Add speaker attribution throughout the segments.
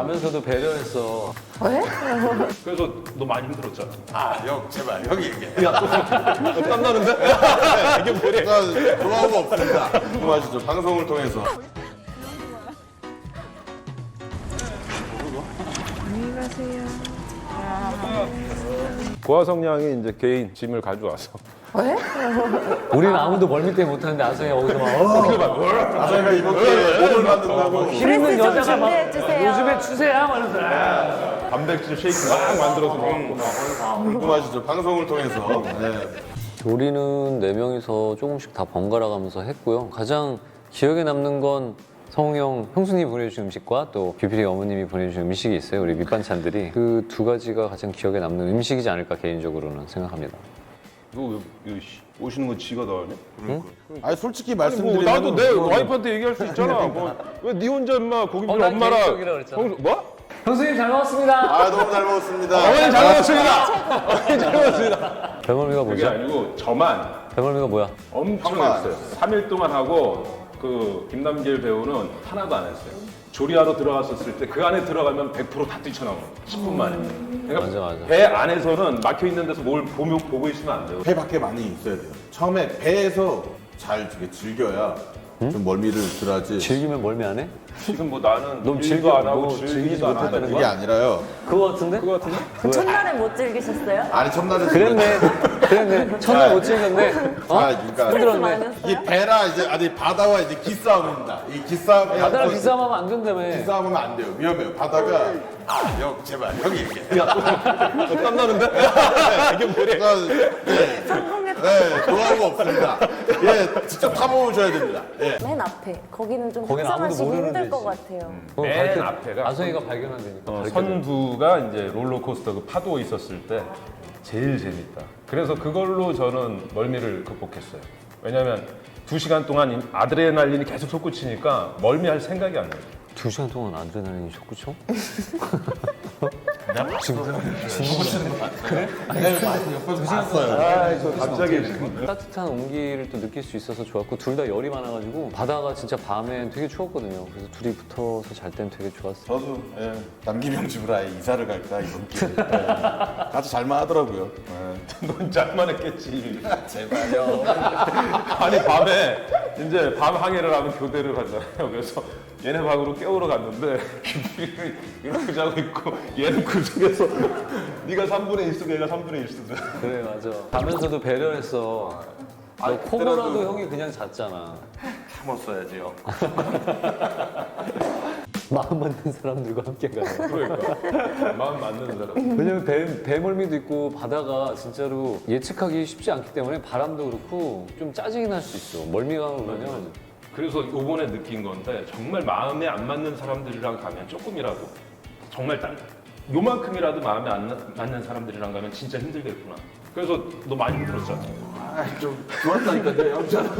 Speaker 1: 가면서도 배려했어.
Speaker 2: 그래서 너 많이 힘들었잖아.
Speaker 3: 아, 형, 제발, 형이 얘기해.
Speaker 2: 땀나는데? 이게 뭐래?
Speaker 3: 나 좋아하는 거 없습니다. 궁금하시죠? 방송을 통해서.
Speaker 2: 고화성량이 이제 개인 짐을 가져와서
Speaker 1: 우리는 아무도 멀미 때문에 못하는데 아성이 거기서 막 어,
Speaker 3: 아, 저희가 이렇게 몸을 만든다고.
Speaker 1: 힘 있는
Speaker 4: 좀
Speaker 1: 여자가 막
Speaker 4: 준비해 주세요.
Speaker 1: 요즘 에 추세야 말면서
Speaker 2: 단백질 쉐이크 막 만들어서 먹고
Speaker 3: 궁금하시죠? 방송을 통해서. 네.
Speaker 1: 조리는 네 명이서 조금씩 다 번갈아 가면서 했고요. 가장 기억에 남는 건 성웅 형, 형수님이 보내주신 음식과 또 뷰피리 어머님이 보내주신 음식이 있어요. 우리 밑반찬들이 그 두 가지가 가장 기억에 남는 음식이지 않을까 개인적으로는 생각합니다.
Speaker 2: 너 왜, 씨, 오시는 거 지가 다 하냐?
Speaker 3: 아니, 솔직히
Speaker 2: 뭐
Speaker 3: 말씀드리면.
Speaker 2: 나도 내 와이프한테 얘기할 수 있잖아. 뭐, 왜네 혼자 임마 고기
Speaker 1: 어,
Speaker 2: 어,
Speaker 1: 난
Speaker 2: 엄마랑
Speaker 1: 개인적이라 그랬잖아.
Speaker 2: 형, 뭐?
Speaker 1: 형수님 잘 먹었습니다.
Speaker 3: 아, 너무 잘 먹었습니다.
Speaker 2: 어머니 잘 먹었습니다. 어머니 잘 먹었습니다.
Speaker 1: 배멀미가
Speaker 2: 그게
Speaker 1: 뭐죠?
Speaker 2: 아니고 저만
Speaker 1: 배멀미가 뭐야?
Speaker 2: 엄청
Speaker 3: 형만.
Speaker 2: 했어요. 3일 동안 하고 그 김남길 배우는 하나도 안 했어요. 조리하러 들어갔었을 때 그 안에 들어가면 100%다 뛰쳐나오는 거예요. 10분 만에. 그러니까
Speaker 1: 맞아, 맞아.
Speaker 2: 배 안에서는 막혀 있는 데서 뭘 보며, 보고 있으면 안 돼요.
Speaker 3: 배 밖에 많이 있어야 돼요. 처음에 배에서 잘 즐겨야 좀 멀미를 덜하지.
Speaker 1: 즐기면 멀미 안 해?
Speaker 2: 지금 뭐 나는
Speaker 1: 너무 즐겨-
Speaker 2: 안 하고
Speaker 1: 뭐
Speaker 2: 즐기지 안
Speaker 1: 못했다는
Speaker 3: 그게 아니라요.
Speaker 1: 그거 같은데?
Speaker 2: 그거 같은데?
Speaker 4: 첫날에 못 즐기셨어요?
Speaker 3: 아니, 첫날에.
Speaker 1: 그랬네. 그랬네. 첫날 못 즐겼네. 어?
Speaker 3: 아, 그러니까.
Speaker 1: 힘들었네.
Speaker 3: 이 배라 이제 아니 바다와 이제 기싸움입니다. 이 기싸움이
Speaker 1: 바다랑 기싸움하면 안 된다며.
Speaker 3: 기싸움하면 안 돼요. 위험해요. 바다가 아, 형 제발 형이 얘기해.
Speaker 2: 땀나는데? 이게 뭐래?
Speaker 3: 네, 네, 좋아하는 거 없습니다. 예, 직접 타보셔야 됩니다. 예.
Speaker 4: 맨 앞에 거기는 좀
Speaker 1: 거긴 아무도
Speaker 4: 상상하시기
Speaker 1: 모르는
Speaker 4: 힘들. 것 같아요.
Speaker 2: 맨 앞에가
Speaker 1: 아성이가 발견한다니까.
Speaker 2: 어, 선두가 이제 롤러코스터 그 파도 있었을 때 제일 재밌다. 그래서 그걸로 저는 멀미를 극복했어요. 왜냐면 두 시간 동안 이 아드레날린이 계속 솟구치니까 멀미할 생각이 안 나요.
Speaker 1: 두 시간 동안 아드레날린이 솟구쳐?
Speaker 2: 갑자기
Speaker 1: 따뜻한 온기를 또 느낄 수 있어서 좋았고 둘 다 열이 많아가지고 바다가 진짜 밤엔 되게 추웠거든요. 그래서 둘이 붙어서 잘 때는 되게 좋았어요.
Speaker 3: 저도 예, 남김형 집으로 아예 이사를 갈까 이번 기회에 예, 같이 잘만 하더라고요. 예.
Speaker 2: 넌 짤만 했겠지.
Speaker 3: 제발요.
Speaker 2: 아니 밤에 이제 밤 항해를 하면 교대를 하잖아요. 그래서 얘네 방으로 깨우러 갔는데 김필이 이렇게 자고 있고 얘는 그 속에서 네가 3분의 1 쓰고 얘가 3분의 1 쓰고
Speaker 1: 그래 맞아. 가면서도 배려했어. 너 코고라도 형이 그냥 잤잖아.
Speaker 3: 참았어야지요.
Speaker 1: 마음 맞는 사람들과 함께 가요.
Speaker 2: 그러니까 마음 맞는 사람.
Speaker 1: 왜냐면 배, 배멀미도 있고 바다가 진짜로 예측하기 쉽지 않기 때문에 바람도 그렇고 좀 짜증이 날 수 있어. 멀미가 오면
Speaker 2: 그래서 요번에 느낀 건데 정말 마음에 안 맞는 사람들이랑 가면 조금이라도 정말 딱 요만큼이라도 마음에 안 나- 맞는 사람들이랑 가면 진짜 힘들겠구나. 그래서 너 많이 힘들었잖아.
Speaker 3: 좀 좋았다니까요, 형. 저는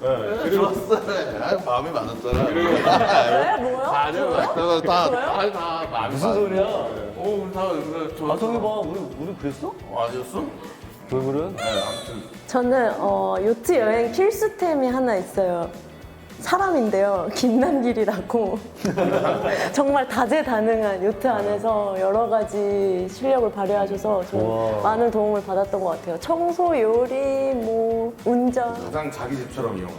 Speaker 2: 네, 그리고
Speaker 3: 좋았어요. 아, 마음이 많았잖아.
Speaker 4: 왜? 뭐요?
Speaker 3: 아니요, 다, 다, 아니, 다, 마음이
Speaker 1: 무슨 소리야?
Speaker 3: 어, 우리 다, 우리 좋았어.
Speaker 1: 아성이 봐, 우리 우리 그랬어?
Speaker 3: 아니었어?
Speaker 1: 왜 그래?
Speaker 3: 네, 아무튼.
Speaker 4: 저는 어, 요트 여행 필수템이 하나 있어요. 사람인데요. 김남길이라고. 정말 다재다능한 요트 안에서 여러 가지 실력을 발휘하셔서. 많은 도움을 받았던 것 같아요. 청소, 요리, 뭐 운전.
Speaker 3: 가장 자기 집처럼 이용한.